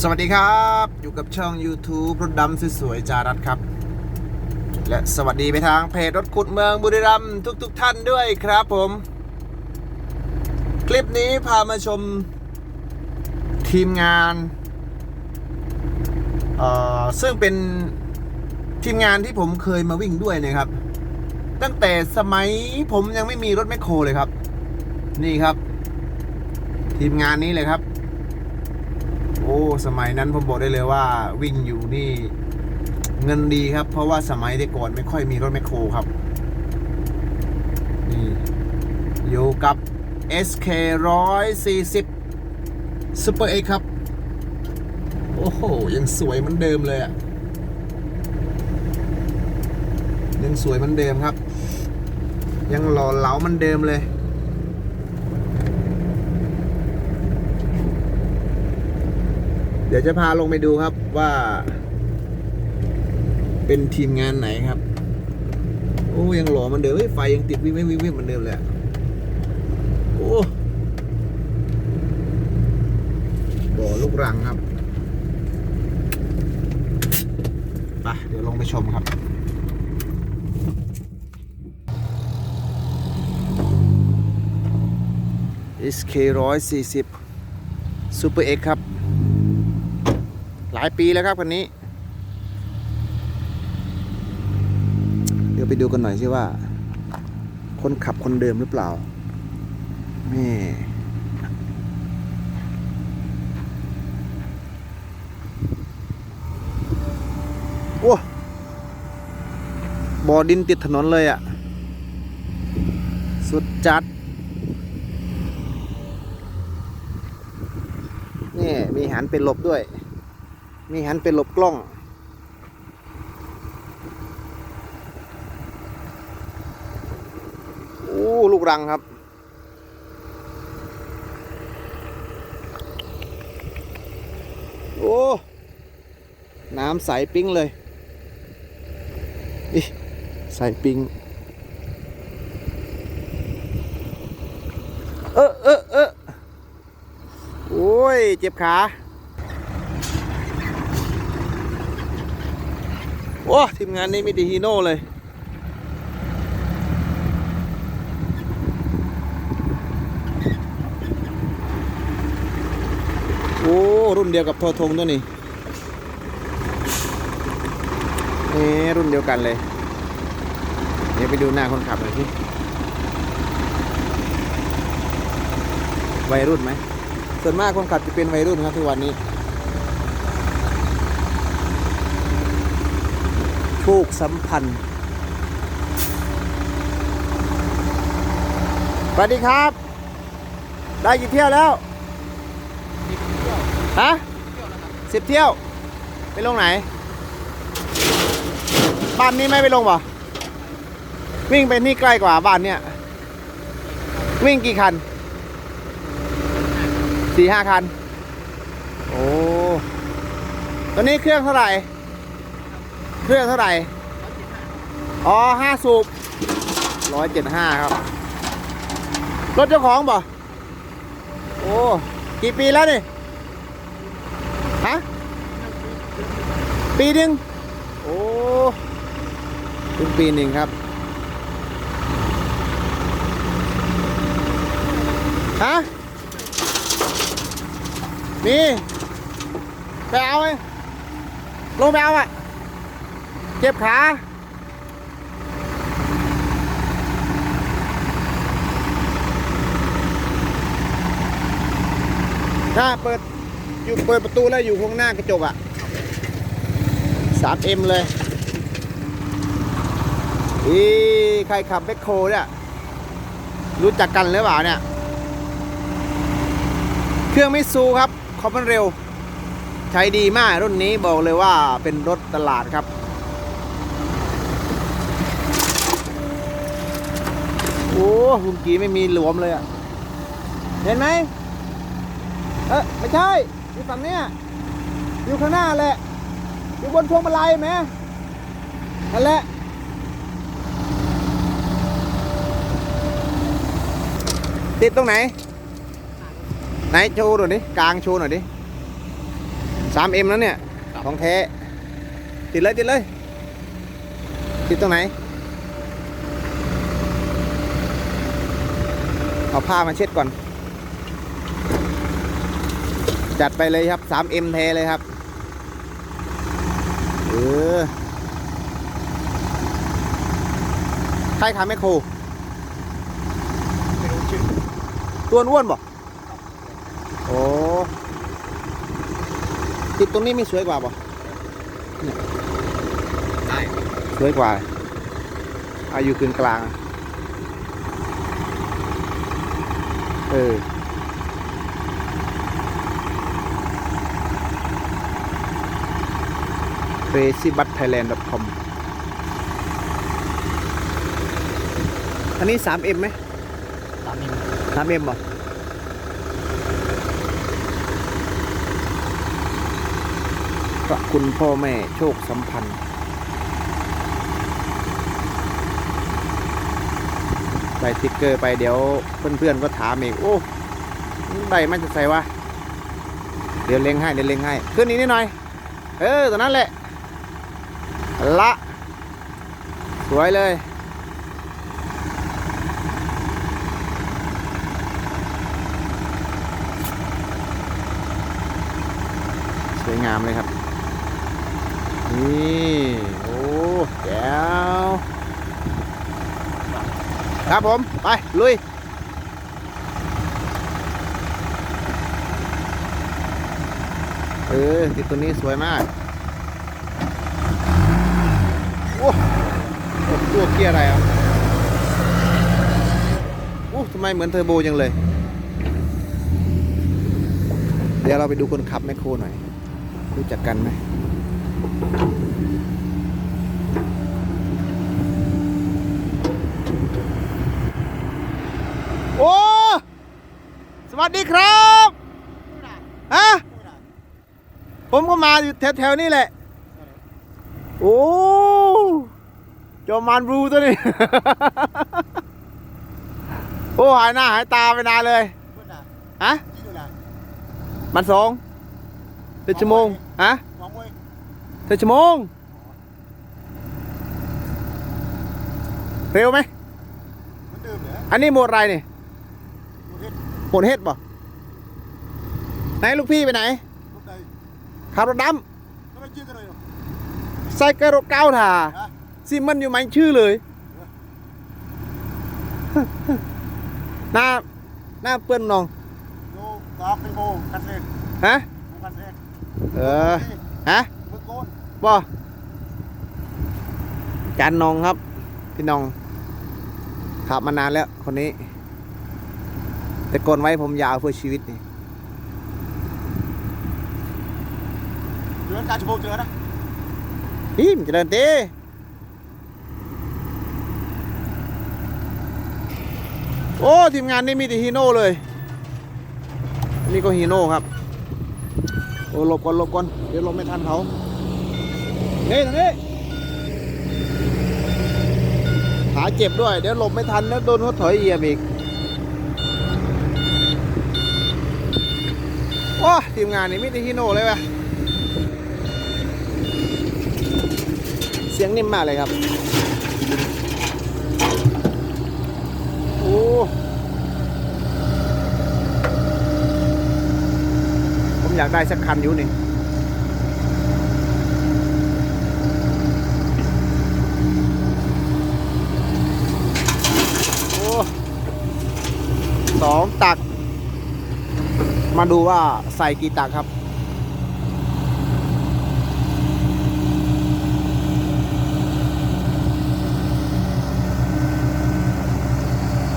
สวัสดีครับ อยู่กับช่อง YouTube รถดำสวยๆจารัสครับ และสวัสดีไปทางเพจรถขุดเมืองบุรีรัมย์ทุกๆทท่านด้วยครับผม คลิปนี้พามาชมทีมงานเอ่อซึ่งเป็นทีมงานที่ผมเคยมาวิ่งด้วยนะครับ ตั้งแต่สมัยผมยังไม่มีรถแมคโครเลยครับ นี่ครับ ทีมงานนี้เลยครับ โอ้สมัยนั้นผมบอกได้เลยว่า วิ่งอยู่นี่ เงินดีครับ เพราะว่าสมัยแต่ก่อนไม่ค่อยมีรถแมคโครครับ นี่อยู่กับ SK 140 Super X ครับ โอ้โห ยังสวยเหมือนเดิมเลยอะ่ะยังสวยเหมือนเดิมครับ ยังหล่อเหลาเหมันเดิมเลย ดี๋ยวจะพาลงไปดูครับว่า เป็นทีมงานไหนครับ โอ้ยังหล่อมันเดิมไฟยังติดวิบวิบวิบวิบเหมือนเดิมเลยอะโอ้บ่อลูกรังครับไปเดี๋ยวลงไปชมครับ SK 140 Super X ครับายปีแล้วครับคันนี้ เดี๋ยวไปดูกันหน่อยสิว่า คนขับคนเดิมหรือเปล่าแม่โอ้บ่อดินติดถนนเลยอะ่ะ สุดจัด นี่ มีหันเป็นหลบด้วย มีหันเป็นหลบกล้อง โอ้ลูกรังครับ โอ้ น้ำใสปิ้งเลยอิใสปิ้งเออเออเออโอ้ย เจ็บขา โอ้ทีมงานนี้มีแต่ฮีโน่เลย โอ้ รุ่นเดียวกับทอทงตัวนี้เอ๊รุ่นเดียวกันเลย เดี๋ยวไปดูหน้าคนขับหน่อยสิวัยรุ่นไหม ส่วนมากคนขับจะเป็นวัยรุ่นครับทุกวันนี้ โชคสัมพันธ์สวัสดีครับ ได้กี่เที่ยวแล้วฮะสิบเที่ยว ไปลงไหน บ้านนี้ไม่ไปลงป่ะวิ่งไปนี่ใกล้กว่าบ้านเนี่ย วิ่งกี่คันสี่ห้าคัน โอ้ตัวนี้เครื่องเท่าไหร่ เครื่องเท่าไหร่ อ๋อห้าสูบร้อยเจ็ดห้าครับ รถเจ้าของป่ะโอ้ กี่ปีแล้วนี่ ฮะ ปีหนึ่งโอ้เพิ่งปีหนึ่งครับ ฮะ มี ไปเอาไหมลงไปเอาอะ เจ็บขาถ้าเปิดอยู่เปิดประตูแล้วอยู่ข้างหน้ากระจกอะ 3M เลยอีใครขับแบคโคเนี่ยรู้จักกันหรือเปล่าเนี่ย เครื่องมิซูครับคอมมันเร็ว ใช้ดีมากรุ่นนี้บอกเลยว่าเป็นรถตลาดครับ โอ้คุณกีไม่มีหลวมเลยอะ เห็นไหมเออไม่ใช่อยู่ฝั่งเนี้ยอยู่ข้างหน้าแหละอยู่บนพวงมาลัยไหมนั่นแหละติดตรงไหน ไหนโชว์หน่อยดิกลางโชว์หน่อยดิสามเอ็มแล้วเนี่ย ของแท้ ติดเลย ติดเลย ติดตรงไหน เอาผ้ามาเช็ดก่อน จัดไปเลยครับ 3M แท้เลยครับ เออใครขายแมคโครไม่รู้ชื่อตัวอ้วนบ่โอ้ติดตรงนี้ไม่สวยกว่าบ่ได้สวยกว่าอายุคืนกลาง เออ c r a z y b u t t h a i l a n d c o m อันนี้ 3M ไหมตามนี้ 3M บ่พระคุณพ่อแม่โชคสัมพันธ์ ใส่สติ๊กเกอร์ไปเดี๋ยวเพื่อนๆก็ถามอีกโอ้ได้มันจะใส่วะเดี๋ยวเล็งให้เดี๋ยวเล็งให้ขึ้นอีกนิดหน่อย เออตัวนั้นแหละละ สวยเลยสวยงามเลยครับ นี่ โอ้แจ๋ว ครับผม ไป ลุยเออติดตัวนี้สวยมากโอ้โอ้ตัวเกียร์อะไรอะโอ้ทำไมเหมือนเทอร์โบจังเลย เดี๋ยวเราไปดูคนขับแมคโครหน่อยรู้จักกันไหม โอ้ สวัสดีครับฮะผมก็มาอยู่แถวๆนี้แหละ โอ้จอมานบลูตัวนี้ โอ้หายหน้าหายตาไปนานเลยพูดนะฮะชื่ออะไรมันสองเป็นชั่วโมงฮะมองเว้ยเธอชั่วโมง เร็วไหมเหมือนเดิมเหรออันนี้โหมดอะไรนี่ดู เฮ็ดโหมดเฮ็ดป่ะไหนลูกพี่ไปไหนรถใดขับรถดก็ไม่ชื่อกันเลยหรอกำใส่กระโดดเก้าถ่านะซิมันอยู่ไหมชื่อเลยหน้าหน้าเปื้อนนองโยกราฟเป็นโมกันเซ็นฮะโมกันเซ็นเออฮะมือโกนบ่จานนองครับ พี่นองขับมานานแล้วคนนี้ แต่กอนไว้ผมยาวเพื่อชีวิตนี่เดือนการชั่วโมงเจอนะนี่มันจะเดินเต้โอ้ทีมงานนี่มีแต่ฮีโน่เลยนี่ก็ฮีโน่ครับ โอ้หลบก่อนหลบก่อนเดี๋ยวหลบไม่ทันเขานี่ทางนี้ขาเจ็บด้วย เดี๋ยวหลบไม่ทันแล้วโดนเขาถอยเหยียบอีก โอ้ทีมงานนี่มีแต่ฮีโน่เลยว่ะเสียงนิ่มมากเลยครับ โอ้ผมอยากได้สักคันอยู่นี่โอ้สองตัก มาดูว่าใส่กี่ตักครับ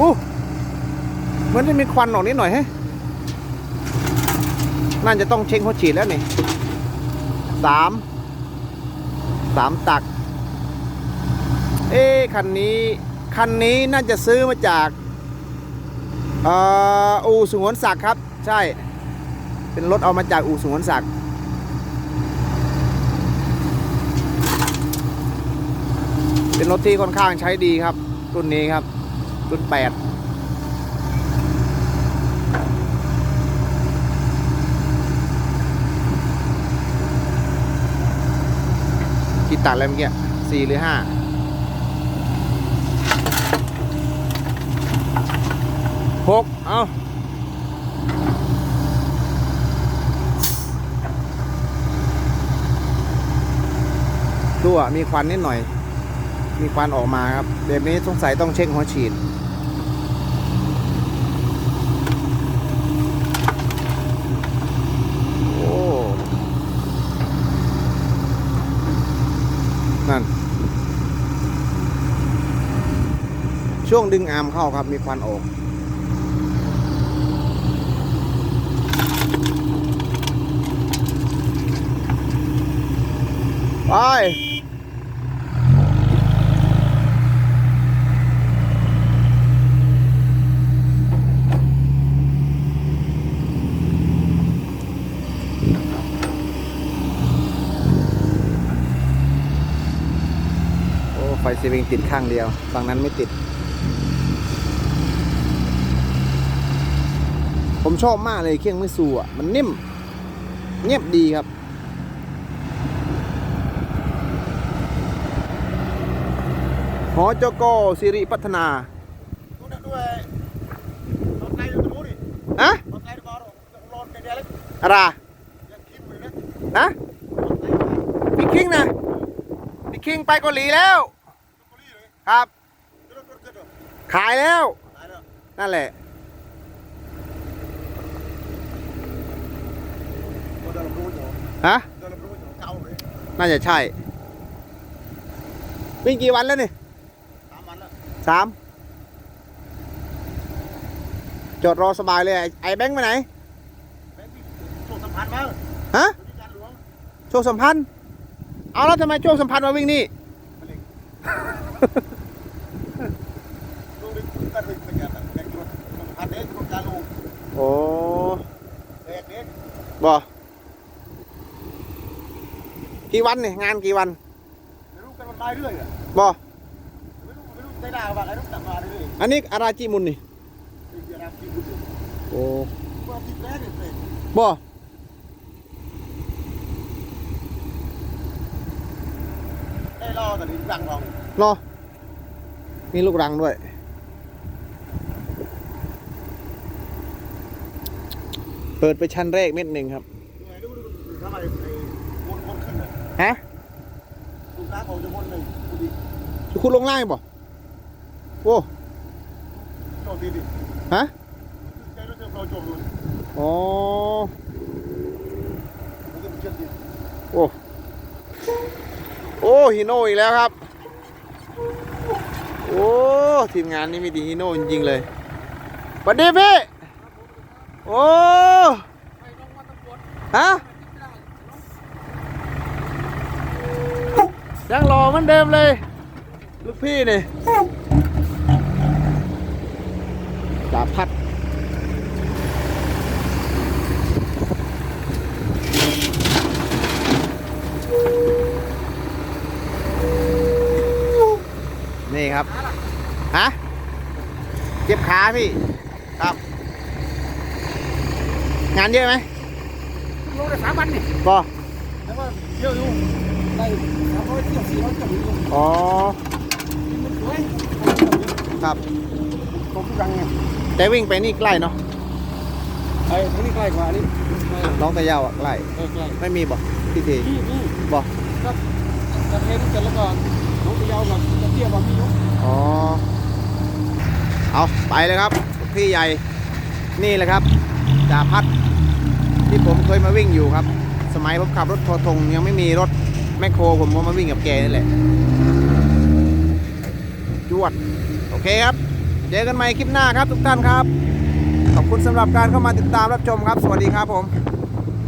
อู้เหมันจะมีควันออกนิดหน่อยฮะน่าจะต้องเช็คหัวฉีดแล้วนี่สามสามตัก เอ๊คันนี้ คันนี้น่าจะซื้อมาจาก เอ่ออู่สุงวนศักดิ์ครับ ใช่ เป็นรถเอามาจากอู่สุงวนศักดิ์เป็นรถที่ค่อนข้างใช้ดีครับ รุ่นนี้ครับ รุ่นแปดที่ตัดอะไรเมื่อกี้สี่หรือห้าหกเอาดู อะมีควันนิดหน่อย มีควันออกมาครับแบบนี้สงสัยต้องเช็คหัวฉีด โอ้ นั่น ช่วงดึงอาร์มเข้าครับ มีควันออกไป โอ้ไฟซีวิงติดข้างเดียว ฝั่งนั้นไม่ติด ผมชอบมากเลยเครื่องมิสูอะ มันนิ่ม เงียบดีครับ หอจกสิริพัฒนาอะอะไรนะนี่คิงนะพี่คิงไปเกาหลีแล้ว ครับรถรถเกิดเหรอขายแล้วตายแล้ว นั่นแหละเดินลำรู้อยู่ฮะเดินลำรู้อยู่เก่าเลยน่าจะใช่ วิ่งกี่วันแล้วนี่สามวันแล้วสามจอดรอสบายเลย ไอ้ไอ้แบงค์ไปไหนแบงค์ที่ส่งสัมพันธ์มาฮะที่การหลวงโชคสัมพันธ์เอาแล้วทำไมโชคสัมพันธ์มาวิ่งนี่ มะเร็งลูกนี่กันเป็นเป็นการแบงค์รถสัมพันธ์เด็กรถการลูก โอ้เด็กเด็กบอกี่วันนี่งานกี่วันไม่รู้กันมันมาเรื่อยอะบอไม่รู้ไม่รู้ได้ด่าว่าไงต้องกลับมาเรื่อยอันนี้อาราจิมุนนี่ๆนี่คือรับที่พูดถึงโอ้ว่าที่แรกเนี่ยเป็นบอได้รอแต่นี่รังรองรอมีลูกรังด้วย เปิดไปชั้นแรกเม็ดหนึ่งครับทำไมไอ้วนวนขึ้นอะฮะดูน้าเขาจะวนหนึ่งดูดิจะคุณลงล่างบ่โอ้โจมดีดิฮะใจรู้สึกเราโจมดูอ๋อโอ้โอ้ฮีโน่อีกแล้วครับ โอ้ ทีมงานนี่มีดีฮีโน่จริงๆเลยสวัสดีพี่ โอ้ฮะยังรอเหมือนเดิมเลย ลูกพี่นี่จ่าพัดนี่ครับ ฮะ เจ็บขาพี่ ครับ งานเยอะไหมรู้ได้สามวันนี่ก็แล้วก็เยอะอยู่ได้สามร้อยเที่ยวสี่ร้อยเที่ยวอยู่อ๋อมันสวยครับผมรังไงแต่วิ่งไปนี่ใกล้เนาะไอ้ที่นี่ใกล้กว่านี่น้องตะยาวอะใกล้ใกล้ใกล้ไม่มีบอกพี่เทนี่นี่บอกก็กระเทนกันแล้วก็น้องตะยาวกับตะเทียบว่ามีอยู่อ๋อเอาไปเลยครับ พี่ใหญ่นี่แหละครับ จ่าพัดที่ผมเคยมาวิ่งอยู่ครับ สมัยผมขับรถทอทงยังไม่มีรถแมคโครผมก็มาวิ่งกับแกนี่แหละ จวด โอเคครับ เจอกันใหม่คลิปหน้าครับทุกท่านครับ ขอบคุณสำหรับการเข้ามาติดตามรับชมครับ สวัสดีครับผม